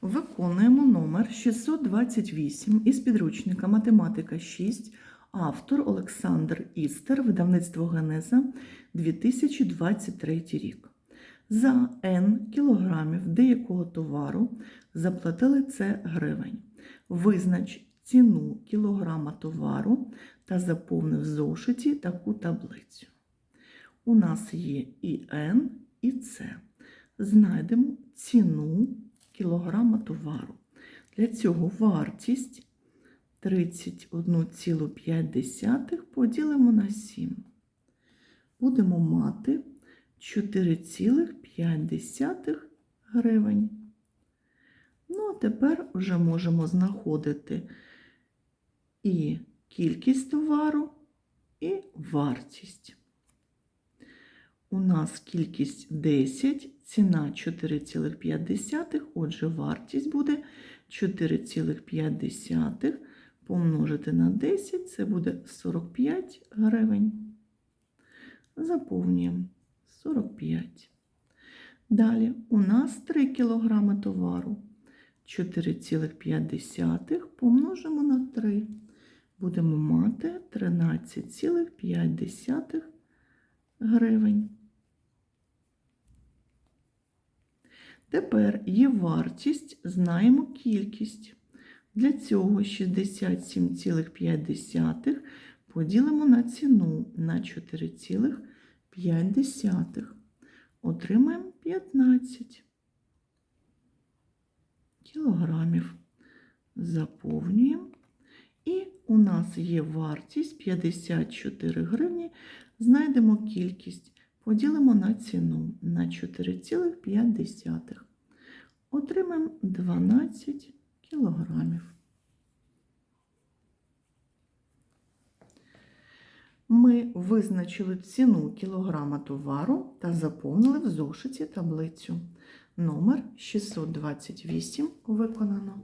Виконуємо номер 628 із підручника Математика 6, автор Олександр Істер, видавництво Генеза 2023 рік. За N кілограмів деякого товару заплатили це гривень. Визнач ціну кілограма товару та заповни в зошиті таку таблицю. У нас є і N, і С. Знайдемо ціну кілограма товару. Для цього вартість 31,5 поділимо на 7. Будемо мати 4,5 гривень. Ну, а тепер вже можемо знаходити і кількість товару, і вартість. У нас кількість 10, ціна 4,5, отже, вартість буде 4,5 помножити на 10, це буде 45 гривень. Заповнюємо 45. Далі у нас 3 кг товару. 4,5 помножимо на 3. Будемо мати 13,5 гривень. Тепер є вартість, знаємо кількість. Для цього 67,5 поділимо на ціну на 4,5. Отримаємо 15 кілограмів. Заповнюємо. І у нас є вартість 54 гривні. Знайдемо кількість. Поділимо на ціну на 4,5. Отримаємо 12 кілограмів. Ми визначили ціну кілограма товару та заповнили в зошиті таблицю. Номер 628 виконано.